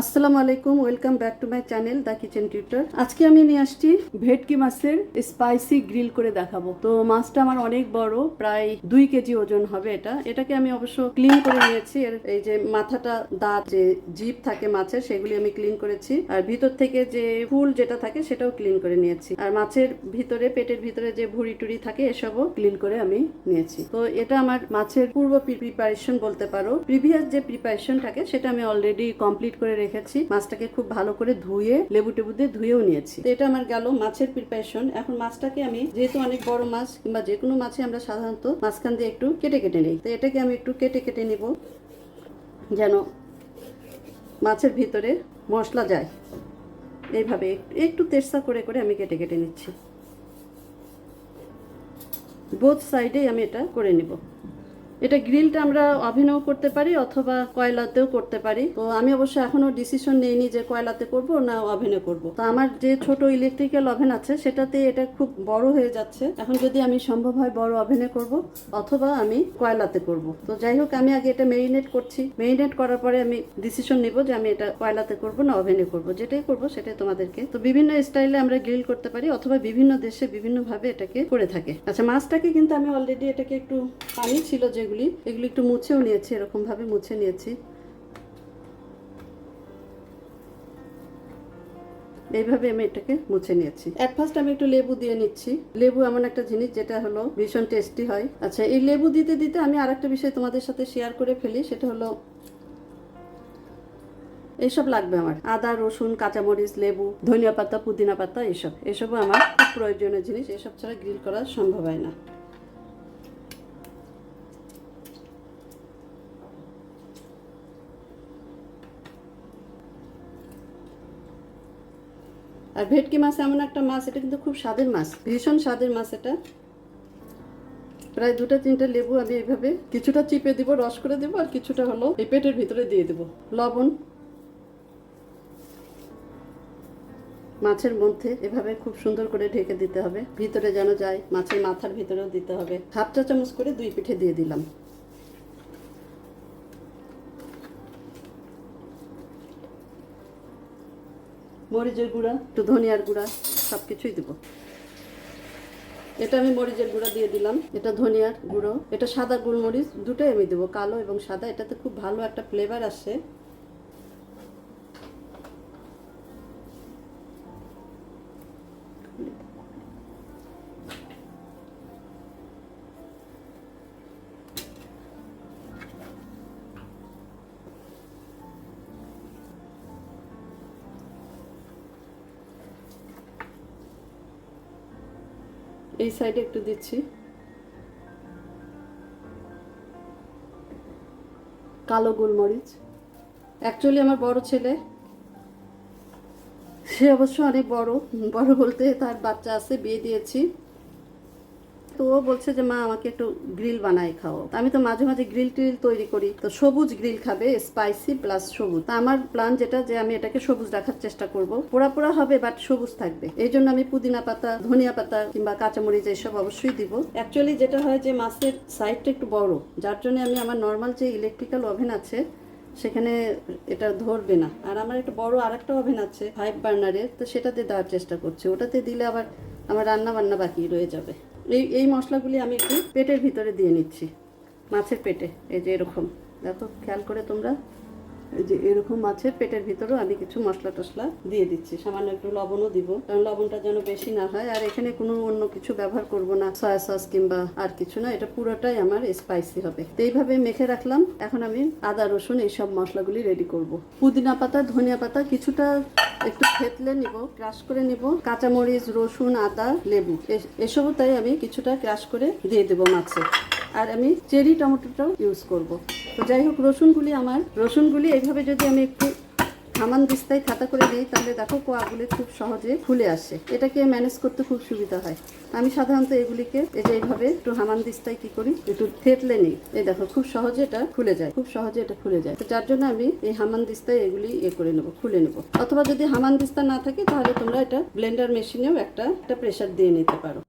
আসসালামু আলাইকুম, welcome back to my channel the kitchen tutor. আজকে আমি নিয়ে আসছি ভেটকি মাছের স্পাইসি গ্রিল করে দেখাবো। তো মাছটা আমার অনেক বড়, প্রায় দুই কেজি ওজন হবে এটা। এটাকে আমি অবশ্য ক্লিন করে নিয়েছি। এর এই যে মাথাটা দাঁত যে জিপ থাকে মাছের, সেগুলি আমি ক্লিন করেছি। আর ভিতর থেকে যে ফুল যেটা থাকে, সেটাও ক্লিন করে নিয়েছি। আর মাছের ভিতরে, পেটের ভিতরে যে ভুড়ি টুড়ি থাকে, এসবও ক্লিন করে আমি নিয়েছি। তো এটা আমার মাছের পূর্ব প্রিপারেশন বলতে পারো। প্রিভিয়াস যে প্রিপারেশন থাকে, সেটা আমি অলরেডি কমপ্লিট করে রেখেছি। মাছটাকে খুব ভালো করে ধুয়ে, লেবু টেবু দিয়ে ধুয়েও নিয়েছি। তো এটা আমার গেল মাছের প্রিপারেশন এখন মাছটাকে আমি, যেহেতু অনেক বড় মাছ, কিংবা যে কোনো মাছে আমরা সাধারণত মাঝখান দিয়ে একটু কেটে কেটে নিই। তো এটাকে আমি একটু কেটে কেটে নিব, যেন মাছের ভিতরে মশলা যায়। এইভাবে একটু- তেরসা করে করে আমি কেটে কেটে নিচ্ছি। বোথ সাইডেই আমি এটা করে নিব। এটা গ্রিলটা আমরা ওভেনেও করতে পারি অথবা কয়লাতেও করতে পারি। তো আমি অবশ্য এখনও ডিসিশন নেইনি যে কয়লাতে করব না ওভেনে করব। তো আমার যে ছোট ইলেকট্রিক্যাল ওভেন আছে, সেটাতে এটা খুব বড় হয়ে যাচ্ছে। এখন যদি আমি সম্ভব হয় বড় ওভেনে করব অথবা আমি কয়লাতে করব। তো যাই হোক, আমি আগে এটা মেরিনেট করছি। মেরিনেট করার পরে আমি ডিসিশন নিব যে আমি এটা কয়লাতে করব না ওভেনে করব। যেটাই করব সেটাই তোমাদেরকে। তো বিভিন্ন স্টাইলে আমরা গ্রিল করতে পারি অথবা বিভিন্ন দেশে বিভিন্নভাবে এটাকে করে থাকে। আচ্ছা মাছটাকে কিন্তু আমি অলরেডি এটাকে একটু পানি ছিল যেগুলি এগুলি এগুলি একটু মুছেও নিয়েছি এরকম ভাবে মুছে নিয়েছি। এইভাবে আমি এটাকে মুছে নিয়েছি। এট ফার্স্ট আমি একটু লেবু দিয়ে নিচ্ছি। লেবু এমন একটা জিনিস যেটা হলো ভীষণ টেস্টি হয়। আচ্ছা এই লেবু দিতে দিতে আমি আরেকটা বিষয় তোমাদের সাথে শেয়ার করে ফেলি, সেটা হলো এইসব লাগবে আমার। আদা, রসুন, কাঁচামরিচ, লেবু, ধনিয়া পাতা, পুদিনা পাতা এসব এসবও আমার খুব প্রয়োজনীয় জিনিস, এসব ছাড়া গ্রিল করা সম্ভব হয় না। আর ভেটকি মাছ এমন একটা মাছ, এটা কিন্তু খুব স্বাদের মাছ, ভীষণ স্বাদের মাছ এটা। প্রায় দুটো তিনটে লেবু আমি এইভাবে কিছুটা চিপে দিব, রস করে দেবো, আর কিছুটা হলো এই পেটের ভিতরে দিয়ে দেবো, লবণ। মাছের মধ্যে এভাবে খুব সুন্দর করে ঢেকে দিতে হবে, ভিতরে যেন যায়, মাছের মাথার ভিতরেও দিতে হবে। হাফ চা চামচ করে দুই পিঠে দিয়ে দিলাম। মরিচের গুঁড়া, একটু ধনিয়ার গুঁড়া সব কিছুই দেবো। এটা আমি মরিচের গুঁড়া দিয়ে দিলাম। এটা ধনিয়ার গুঁড়ো, এটা সাদা গোলমরিচ, দুটোই আমি দেবো, কালো এবং সাদা। এটাতে খুব ভালো একটা ফ্লেভার আসে। এই সাইডে একটু দিচ্ছি। কালো গোলমরিচ। অ্যাকচুয়ালি আমার বড় ছেলে, সে অবশ্য অনেক বড়। বড় বলতে তার বাচ্চা আছে, বিয়ে দিয়েছি। তো ও বলছে যে, মা, আমাকে একটু গ্রিল বানাই খাও। আমি তো মাঝে মাঝে গ্রিল টিল তৈরি করি। তো সবুজ গ্রিল খাবে, স্পাইসি প্লাস সবুজ। তা আমার প্ল্যান যেটা যে, আমি এটাকে সবুজ রাখার চেষ্টা করব। পোড়া পোড়া হবে বাট সবুজ থাকবে। এই জন্য আমি পুদিনা পাতা, ধনিয়া পাতা কিংবা কাঁচামরিচ এসব অবশ্যই দিব। অ্যাকচুয়ালি যেটা হয় যে, মাছের সাইডটা একটু বড়। যার জন্য আমি আমার নর্মাল যে ইলেকট্রিক্যাল ওভেন আছে, সেখানে এটা ধরবে না। আর আমার একটা বড় আরেকটা ওভেন আছে ফাইভ বার্নারের তো সেটাতে দেওয়ার চেষ্টা করছি। ওটাতে দিলে আবার আমার রান্না বান্না বাকি রয়ে যাবে। এই এই মশলাগুলি আমি একটু পেটের ভিতরে দিয়ে নিচ্ছি, মাছের পেটে, এই যে এরকম। দেখো, খেয়াল করে তোমরা যে এরকম মাছের পেটের ভিতরেও আমি কিছু মশলা টশলা দিয়ে দিচ্ছি। সামান্য একটু লবণও দিব, কারণ লবণটা যেন বেশি না হয়। আর এখানে কোনো অন্য কিছু ব্যবহার করব না, সয়া সস কিংবা আর কিছু না, এটা পুরোটাই আমার স্পাইসি হবে। তো এইভাবে মেখে রাখলাম। এখন আমি আদা, রসুন এইসব মশলাগুলি রেডি করব। পুদিনা পাতা, ধনিয়া পাতা কিছুটা একটু থেতলে নিব ক্রাশ করে নিব। কাঁচামরিচ, রসুন, আদা, লেবু এসবও তাই আমি কিছুটা ক্রাশ করে দিয়ে দেবো মাছে। আর আমি চেরি টমেটোটাও ইউজ করব। তো যাই হোক, রসুনগুলি আমার। রসুনগুলি এইভাবে যদি আমি একটু হামান দিস্তায় খাতা করে দিই, তাহলে দেখো কোয়াগুলি খুব সহজে খুলে আসে। এটাকে ম্যানেজ করতে খুব সুবিধা হয়। আমি সাধারণত এগুলিকে এই যে এইভাবে একটু হামান দিস্তায় কি করি, একটু থেতলে নিই। এই দেখো, খুব সহজে এটা খুলে যায়, খুব সহজে এটা খুলে যায়। তো যার জন্য আমি এই হামান দিস্তায় এগুলি এ করে নেব, খুলে নেব। অথবা যদি হামান দিস্তা না থাকে, তাহলে তোমরা এটা ব্লেন্ডার মেশিনেও একটা একটা প্রেশার দিয়ে নিতে পারো।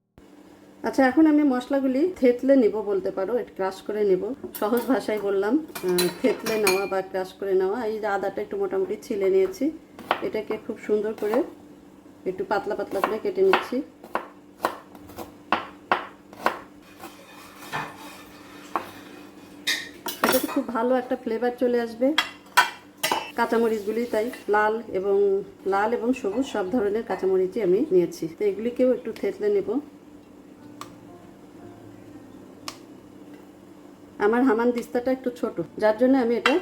আচ্ছা এখন আমি মশলাগুলি থেতলে নিব বলতে পারো ক্রাশ করে নেব। সহজ ভাষায় বললাম থেতলে নেওয়া বা ক্রাশ করে নেওয়া, এই যে আদাটা একটু মোটামুটি ছিলে নিয়েছি, এটাকে খুব সুন্দর করে একটু পাতলা পাতলা করে কেটে নিচ্ছি। এটাতে খুব ভালো একটা ফ্লেভার চলে আসবে। কাঁচামরিচগুলি তাই লাল এবং লাল এবং সবুজ সব ধরনের কাঁচামরিচই আমি নিয়েছি। তো এগুলিকেও একটু থেতলে নেব। আমার হামান দিস্তাটা একটু ছোট, যার জন্য আমি এটা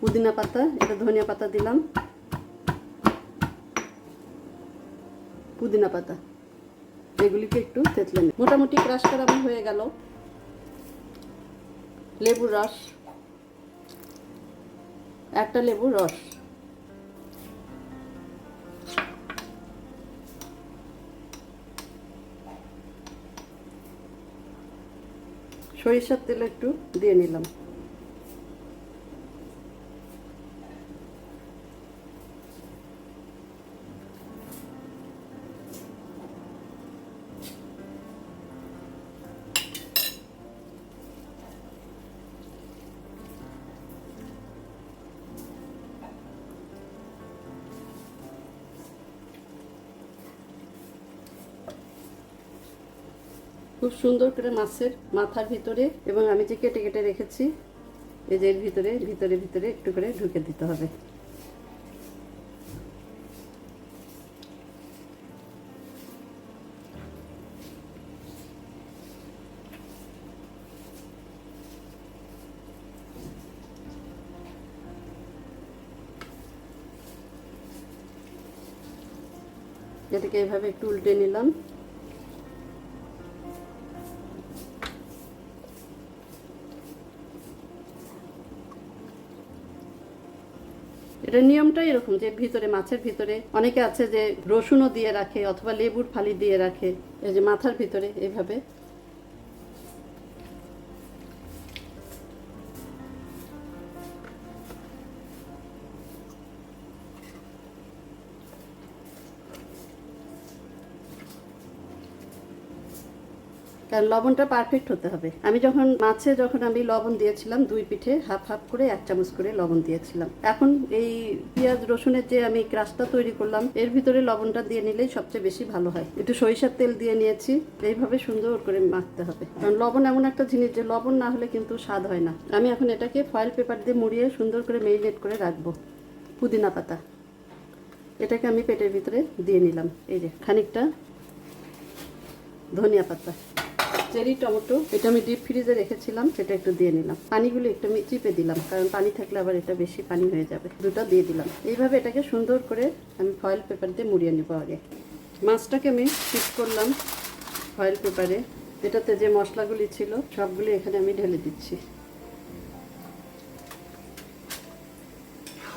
পুদিনা পাতা, এটা ধনিয়া পাতা দিলাম। পুদিনা পাতা, এগুলিকে একটু থেতলে নিই মোটামুটি ক্রাশ করা আমার হয়ে গেল। লেবুর রস, একটা লেবুর রস। সরিষার তেল একটু দিয়ে নিলাম। খুব সুন্দর করে মাছের মাথার ভিতরে এবং আমি যে কেটে কেটে রেখেছি, এই যে ভিতরে ভিতরে ভিতরে একটু করে ঢুকে দিতে হবে। এটাকে এভাবে একটু উল্টে নিলাম। এটা নিয়মটাই এরকম যে ভিতরে মাছের ভিতরে অনেকে আছে যে রসুনও দিয়ে রাখে অথবা লেবুর ফালি দিয়ে রাখে, এই যে মাথার ভিতরে এভাবে। কারণ লবণটা পারফেক্ট হতে হবে। আমি যখন মাছে যখন আমি লবণ দিয়েছিলাম দুই পিঠে, হাফ হাফ করে এক চামচ করে লবণ দিয়েছিলাম। এখন এই পেঁয়াজ রসুনের যে আমি ক্রাশটা তৈরি করলাম, এর ভিতরে লবণটা দিয়ে নিলেই সবচেয়ে বেশি ভালো হয়। একটু সরিষার তেল দিয়ে নিয়েছি, এইভাবে সুন্দর করে মাখতে হবে। কারণ লবণ এমন একটা জিনিস যে লবণ না হলে কিন্তু স্বাদ হয় না। আমি এখন এটাকে ফয়েল পেপার দিয়ে মুড়িয়ে সুন্দর করে মেরিনেট করে রাখব। পুদিনা পাতা। এটাকে আমি পেটের ভিতরে দিয়ে নিলাম। এই যে খানিকটা ধনিয়া পাতা। চেরি, টমেটো, এটা আমি ডিপ ফ্রিজে রেখেছিলাম, সেটা একটু দিয়ে নিলাম। পানিগুলো একটু আমি চিপে দিলাম, কারণ পানি থাকলে আবার এটা বেশি পানি হয়ে যাবে। দুটো দিয়ে দিলাম। এইভাবে এটাকে সুন্দর করে আমি ফয়েল পেপার দিয়ে মুড়িয়ে নেব আগে। মাছটাকে আমি ফিট করলাম ফয়েল পেপারে এটাতে যে মশলাগুলি ছিল, সবগুলি এখানে আমি ঢেলে দিচ্ছি।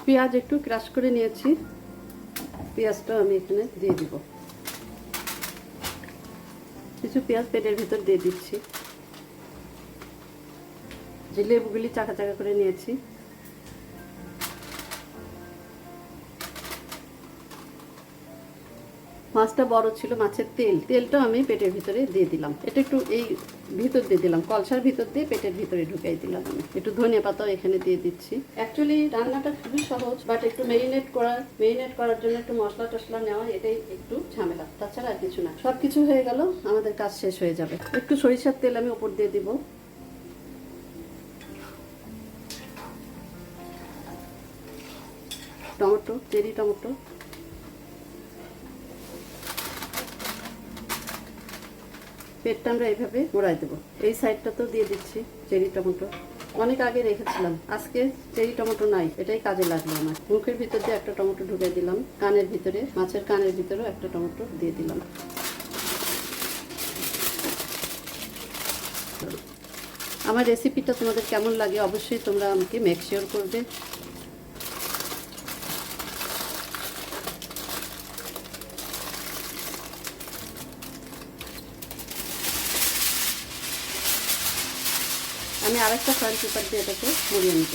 পেঁয়াজ একটু ক্রাশ করে নিয়েছি। পেঁয়াজটাও আমি এখানে দিয়ে দিব। কিছু পেঁয়াজ পেটের ভেতর দিয়ে দিচ্ছি। যে লেবুগুলি চাকা চাকা করে নিয়েছি। মাছটা বড় ছিল মাছের তেল। তেলটা আমি পেটের ভিতরে দিয়ে দিলাম। এটা একটু এই ভিতর দিয়ে দিলাম, কলসার ভিতর দিয়ে পেটের ভিতরে ঢুকাই দিলাম আমি। একটু ধনিয়া পাতাও এখানে দিয়ে দিচ্ছি। অ্যাকচুয়ালি রান্নাটা খুবই সহজ বাট একটু মেরিনেট করা মেরিনেট করার জন্য একটু মশলা টশলা নেওয়া, এটাই একটু ঝামেলা। তাছাড়া আর কিছু না। সব কিছু হয়ে গেল, আমাদের কাজ শেষ হয়ে যাবে। একটু সরিষার তেল আমি ওপর দিয়ে দিব। Tomato, cherry tomato. পেটটা আমরা এইভাবে মোড়াই দেবো। এই সাইডটা তো দিয়ে দিচ্ছি চেরি টমেটো। অনেক আগে রেখেছিলাম। আজকে চেরি টমেটো নাই, এটাই কাজে লাগল আমার। মুখের ভিতর দিয়ে একটা টমেটো ঢুকে দিলাম। কানের ভিতরে, মাছের কানের ভিতরেও একটা টমেটো দিয়ে দিলাম। আমার রেসিপিটা তোমাদের কেমন লাগে অবশ্যই তোমরা আমাকে মেক শিওর করবে। আমি আরেকটা ফয়েল পেপার দিয়ে এটাকে মুড়িয়ে নিব।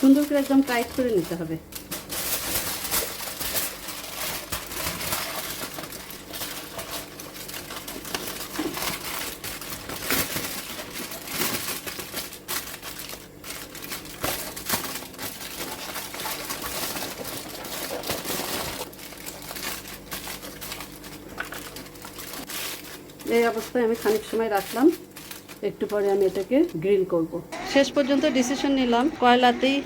সুন্দর করে একদম টাইট করে নিতে হবে। অবস্থায় আমি খানিক সময় রাখলাম একটু পরে আমি এটাকে গ্রিল করব। শেষ পর্যন্ত ডিসিশন নিলাম, কয়লাতেই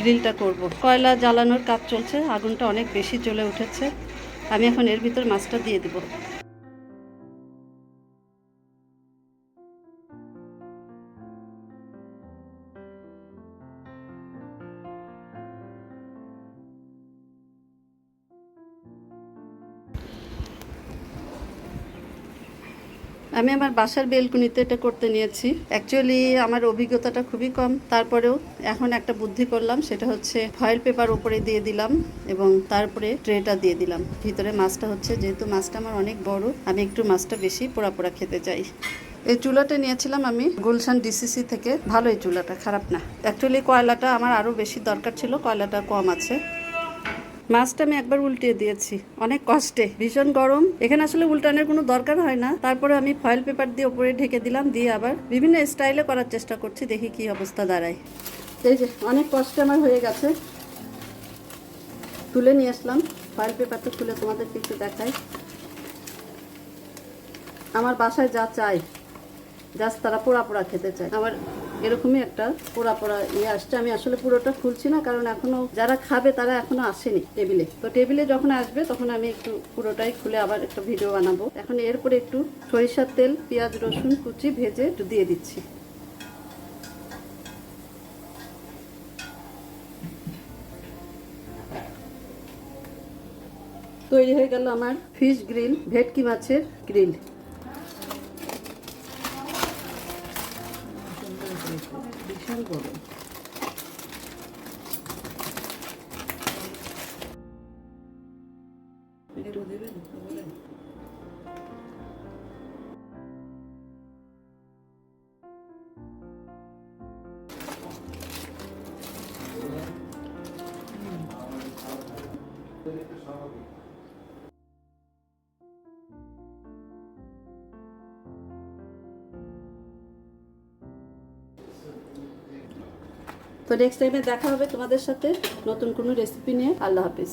গ্রিলটা করব। কয়লা জ্বালানোর কাজ চলছে, আগুনটা অনেক বেশি চলে উঠেছে আমি এখন এর ভিতর মাছটা দিয়ে দিব আমি আমার বাসার বেলকুনিতে এটা করতে নিয়েছি। অ্যাকচুয়ালি আমার অভিজ্ঞতাটা খুবই কম। তারপরেও এখন একটা বুদ্ধি করলাম, সেটা হচ্ছে ফয়েল পেপার উপরে দিয়ে দিলাম এবং তারপরে ট্রেটা দিয়ে দিলাম। ভিতরে মাছটা হচ্ছে, যেহেতু মাছটা আমার অনেক বড়, আমি একটু মাছটা বেশি পোড়া পোড়া খেতে চাই। এই চুলাটা নিয়েছিলাম আমি গুলশান ডিসিসি থেকে। ভালো এই চুলাটা, খারাপ না। অ্যাকচুয়ালি কয়লাটা আমার আরও বেশি দরকার ছিল, কয়লাটা কম আছে। মাছটা আমি একবার উল্টিয়ে দিয়েছি। অনেক কষ্টে, ভীষণ গরম। এখানে আসলে উল্টানোর কোনো দরকার হয় না। তারপরে আমি ফয়েল পেপার দিয়ে ওপরে ঢেকে দিলাম, দিয়ে আবার বিভিন্ন স্টাইলে করার চেষ্টা করছি, দেখি কি অবস্থা দাঁড়ায়। এই যে, অনেক কষ্টে আমার হয়ে গেছে। তুলে নিয়ে আসলাম। ফয়েল পেপারটা খুলে তোমাদেরকে একটু দেখাই। আমার বাসায় যা চাই জাস্ট তারা পোড়া পোড়া খেতে চায়। আবার এরকমই একটা পোড়া পোড়া ইয়ে আসছে। আমি আসলে পুরোটা খুলছি না, কারণ এখনও যারা খাবে তারা এখনও আসেনি টেবিলে। তো টেবিলে যখন আসবে তখন আমি একটু পুরোটাই খুলে আবার একটা ভিডিও বানাবো। এখন এরপরে একটু সরিষার তেল, পেঁয়াজ, রসুন, কুচি ভেজে একটু দিয়ে দিচ্ছি। তৈরি হয়ে গেল আমার ফিশ গ্রিল, ভেটকি মাছের গ্রিল। তো নেক্সট টাইমে দেখা হবে তোমাদের সাথে নতুন কোনো রেসিপি নিয়ে। আল্লাহ হাফিজ।